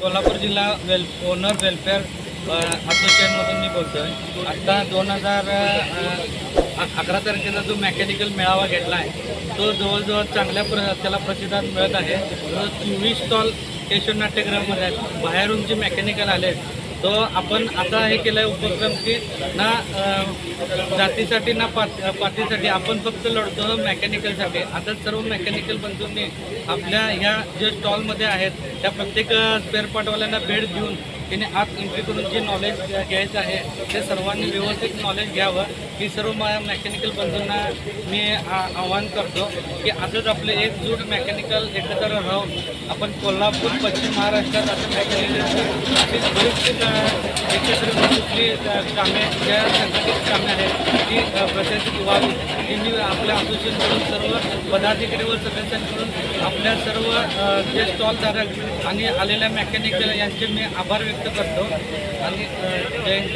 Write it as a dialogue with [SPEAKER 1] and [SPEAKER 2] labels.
[SPEAKER 1] कोल्हापूर जिल्हा वेल owner welfare असोसिएशनमधून मी बोलतो आहे आत्ता दोन हजार अकरा तारखेचा जो मेकॅनिकल मेळावा घेतला आहे तो जवळजवळ चांगल्या प्र त्याला प्रतिसाद मिळत आहे. चोवीस स्टॉल केशव नाट्यगृहामध्ये आहेत. बाहेरून जे मेकॅनिकल आले आहेत तो आपण आता हे केलं आहे उपक्रम की ना जातीसाठी ना पात पातीसाठी आपण फक्त लढतो मेकॅनिकलसाठी आता सर्व मेकॅनिकल बंधूंनी आपल्या ह्या जे स्टॉलमध्ये आहेत त्या प्रत्येक स्पेअर पार्टवाल्यांना भेट देऊन त्याने आत एंट्री करून जे नॉलेज घ्यायचं आहे ते सर्वांनी व्यवस्थित नॉलेज घ्यावं. ही सर्व मेकॅनिकल बंधूंना मी आवाहन करतो की असंच आपले एकजूट मेकॅनिकल एकत्र राहून आपण कोल्हापूर पश्चिम महाराष्ट्रात असं मेकॅनिकल एकत्र कुठली कामे ज्या संघटित कामे आहेत ती अ, प्रशासित व्हावी ही मी आपल्या असोसिएशनकडून सर्व पदाधिकारी व सदस्यांकडून आपल्या सर्व जे स्टॉलधारक आणि आलेल्या मेकॅनिकल यांचे मी आभार व्यक्त करतो. आणि जय